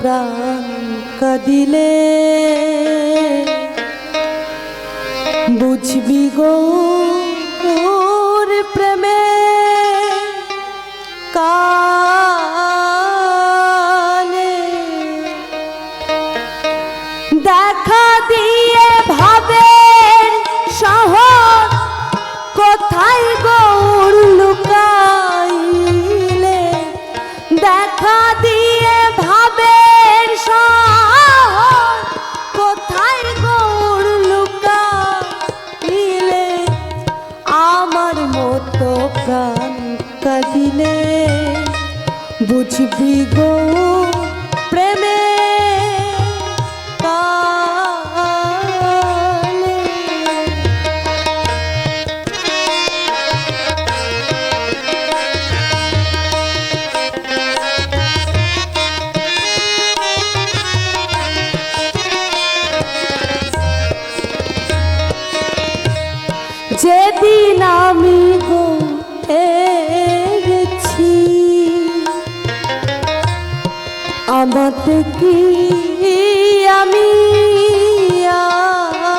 প্রাণ কদিলে বুঝবি গো জগত কি আমি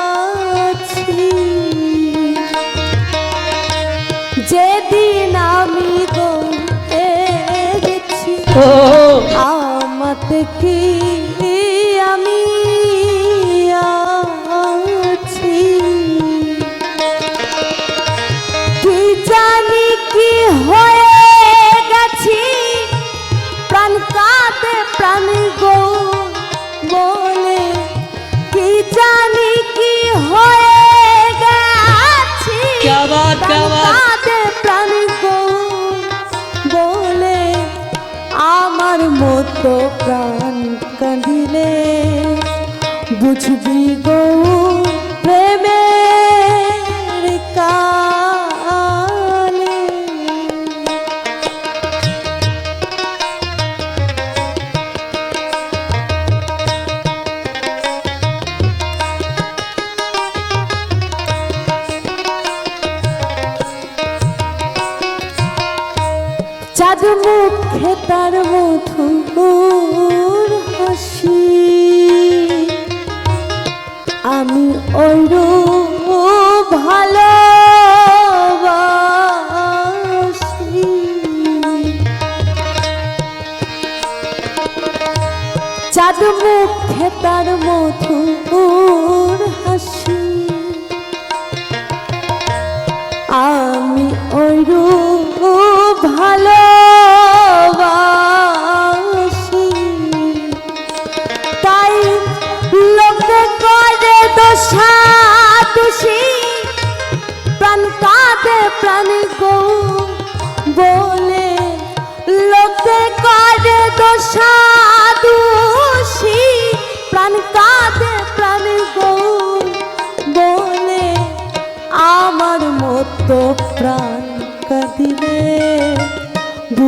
আছি? যেদিন আমি গেছি আমত কি জাদু মুখে তার মধু।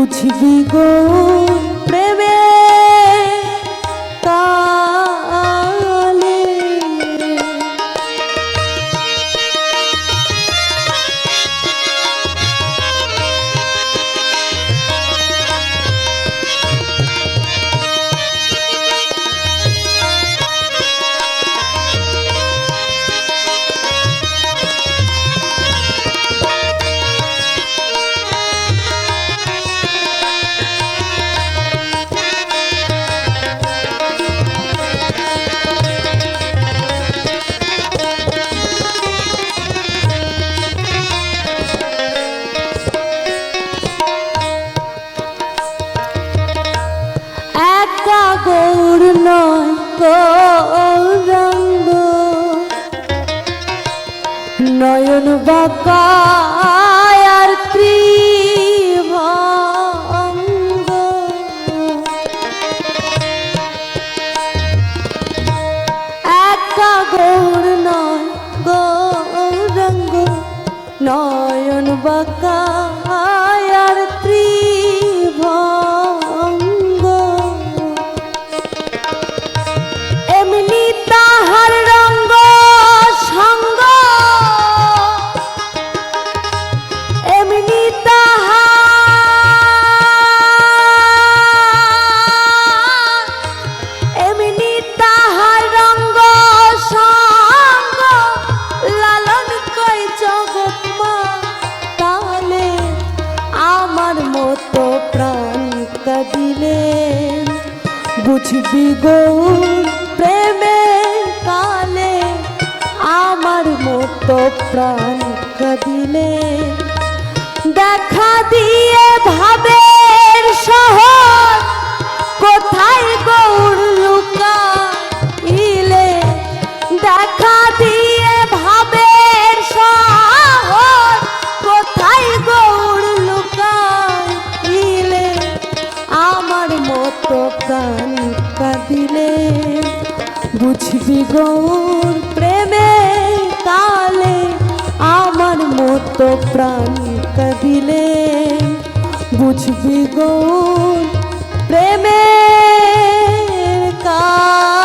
বুঝবি গো? বাকা বুঝবি গৌর প্রেমে কালে আমার মতো প্রাণ কাঁদিলে। দেখা দিয়ে ভাবের শহর কোথায় গৌর মতো কান কাঁদিলে বুঝবি গৌর প্রেমে কালে আমার মতো প্রাণ কাঁদিলে বুঝবি গৌর প্রেমে কাল